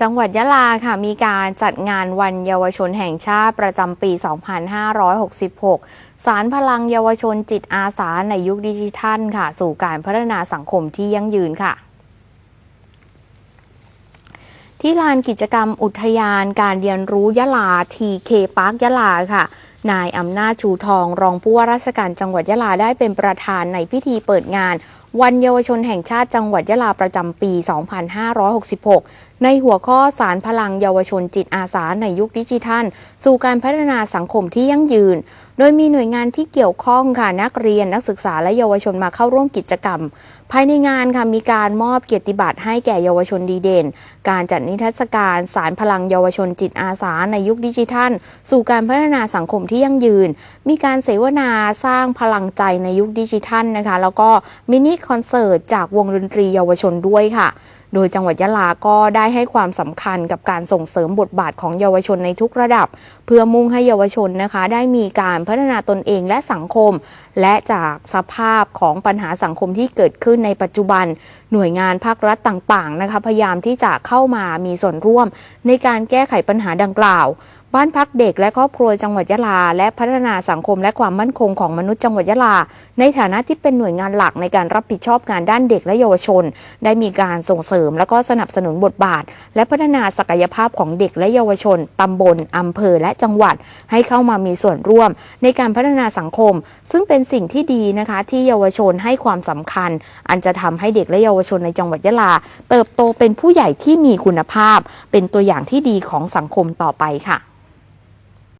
จังหวัดยะลาค่ะมีการจัดงานวันเยาวชนแห่งชาติประจำปี 2566 สารพลังเยาวชนจิตอาสาในยุคดิจิทัลค่ะ สู่การพัฒนาสังคมที่ยั่งยืนค่ะ ที่ลานกิจกรรมอุทยานการเรียนรู้ยะลาทีเคพาร์คยะลาค่ะนายอำนาจชูทอง รองผู้ว่าราชการจังหวัดยะลาได้เป็นประธานในพิธีเปิดงาน วันเยาวชนแห่งชาติจังหวัดยะลาประจำปี 2566ในหัวข้อสารพลังเยาวชนจิตอาสาในยุคดิจิทัล สู่การพัฒนาสังคมที่ยั่งยืน โดยมีหน่วยงานที่เกี่ยวข้องค่ะนักเรียนนักศึกษาและเยาวชนมาเข้าร่วมกิจกรรม ภายในงานค่ะมีการมอบเกียรติบัตรให้แก่เยาวชนดีเด่น การจัดนิทรรศการสารพลังเยาวชนจิตอาสาในยุคดิจิทัล สู่การพัฒนาสังคมที่ยั่งยืน มีการเสวนาสร้างพลังใจในยุคดิจิทัลนะคะแล้วก็มินิคอนเสิร์ตจากวงดนตรีเยาวชนด้วยค่ะ โดยจังหวัดยะลาก็ได้ให้ความสำคัญกับการส่งเสริมบทบาทของเยาวชนในทุกระดับ เพื่อมุ่งให้เยาวชนนะคะ ได้มีการพัฒนาตนเองและสังคม และจากสภาพของปัญหาสังคมที่เกิดขึ้นในปัจจุบัน หน่วยงานภาครัฐต่างๆนะคะพยายามที่จะเข้ามามีส่วนร่วมในการแก้ไขปัญหาดังกล่าวบ้านพักเด็กและครอบครัวจังหวัดยะลา และพัฒนาสังคมและความมั่นคงของมนุษย์จังหวัดยะลา ในฐานะที่เป็นหน่วยงานหลักในการรับผิดชอบงานด้านเด็กและเยาวชน ได้มีการส่งเสริม และก็สนับสนุนบทบาท และพัฒนาศักยภาพของเด็กและเยาวชนตำบลอำเภอและจังหวัด ให้เข้ามามีส่วนร่วม ในการพัฒนาสังคม ซึ่งเป็นสิ่งที่ดีนะคะที่เยาวชนให้ความสำคัญ อันจะทำให้เด็กและเยาวชนในจังหวัดยะลา เติบโตเป็นผู้ใหญ่ที่มีคุณภาพ เป็นตัวอย่างที่ดีของสังคมต่อไปค่ะ